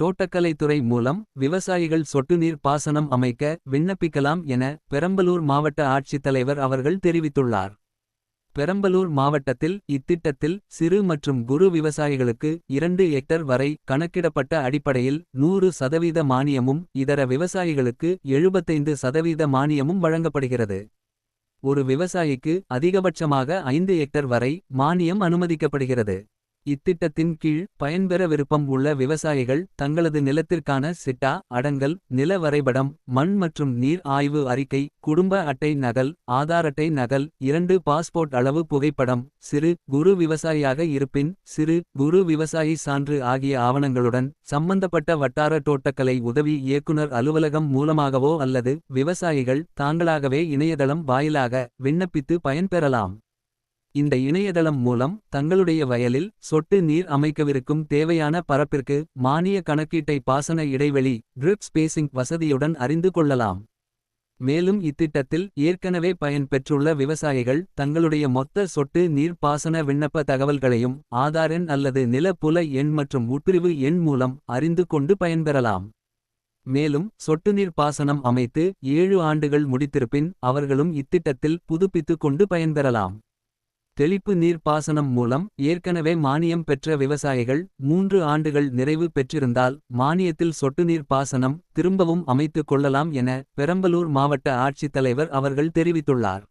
தோட்டக்கலைத்துறை மூலம் விவசாயிகள் சொட்டுநீர் பாசனம் அமைக்க விண்ணப்பிக்கலாம் என பெரம்பலூர் மாவட்ட ஆட்சித்தலைவர் அவர்கள் தெரிவித்துள்ளார். பெரம்பலூர் மாவட்டத்தில் இத்திட்டத்தில் சிறு மற்றும் குறு விவசாயிகளுக்கு இரண்டு ஹெக்டர் வரை கணக்கிடப்பட்ட அடிப்படையில் நூறு சதவீத மானியமும் இதர விவசாயிகளுக்கு எழுபத்தைந்து சதவீத மானியமும் வழங்கப்படுகிறது. ஒரு விவசாயிக்கு அதிகபட்சமாக ஐந்து ஹெக்டர் வரை மானியம் அனுமதிக்கப்படுகிறது. இத்திட்டத்தின் கீழ் பயன்பெற விருப்பம் உள்ள விவசாயிகள் தங்களது நிலத்திற்கான சிட்டா அடங்கல் நில வரைபடம் மண் மற்றும் நீர் ஆய்வு அறிக்கை குடும்ப அட்டை நகல் ஆதார் அட்டை நகல் இரண்டு பாஸ்போர்ட் அளவு புகைப்படம் சிறு குரு விவசாயியாக இருப்பின் சிறு குரு விவசாயி சான்று ஆகிய ஆவணங்களுடன் சம்பந்தப்பட்ட வட்டார தோட்டக்கலை உதவி இயக்குனர் அலுவலகம் மூலமாகவோ அல்லது விவசாயிகள் தாங்களாகவே இணையதளம் வாயிலாக விண்ணப்பித்து பயன்பெறலாம். இந்த இணையதளம் மூலம் தங்களுடைய வயலில் சொட்டு நீர் அமைக்கவிருக்கும் தேவையான பரப்பிற்கு மானிய கணக்கீட்டை பாசன இடைவெளி ட்ரிப் ஸ்பேசிங் வசதியுடன் அறிந்து கொள்ளலாம். மேலும் இத்திட்டத்தில் ஏற்கனவே பயன் பெற்றுள்ள விவசாயிகள் தங்களுடைய மொத்த சொட்டு நீர் பாசன விண்ணப்ப தகவல்களையும் ஆதார் எண் அல்லது நில புல எண் மற்றும் உட்பிரிவு எண் மூலம் அறிந்து கொண்டு பயன்பெறலாம். மேலும் சொட்டுநீர் பாசனம் அமைத்து ஏழு ஆண்டுகள் முடித்திருப்பின் அவர்களும் இத்திட்டத்தில் புதுப்பித்து கொண்டு பயன்பெறலாம். தெளிப்பு நீர் பாசனம் மூலம் ஏற்கனவே மானியம் பெற்ற விவசாயிகள் மூன்று ஆண்டுகள் நிறைவு பெற்றிருந்தால் மானியத்தில் சொட்டு நீர் பாசனம் திரும்பவும் அமைத்துக் கொள்ளலாம் என பெரம்பலூர் மாவட்ட ஆட்சித்தலைவர் அவர்கள் தெரிவித்துள்ளார்.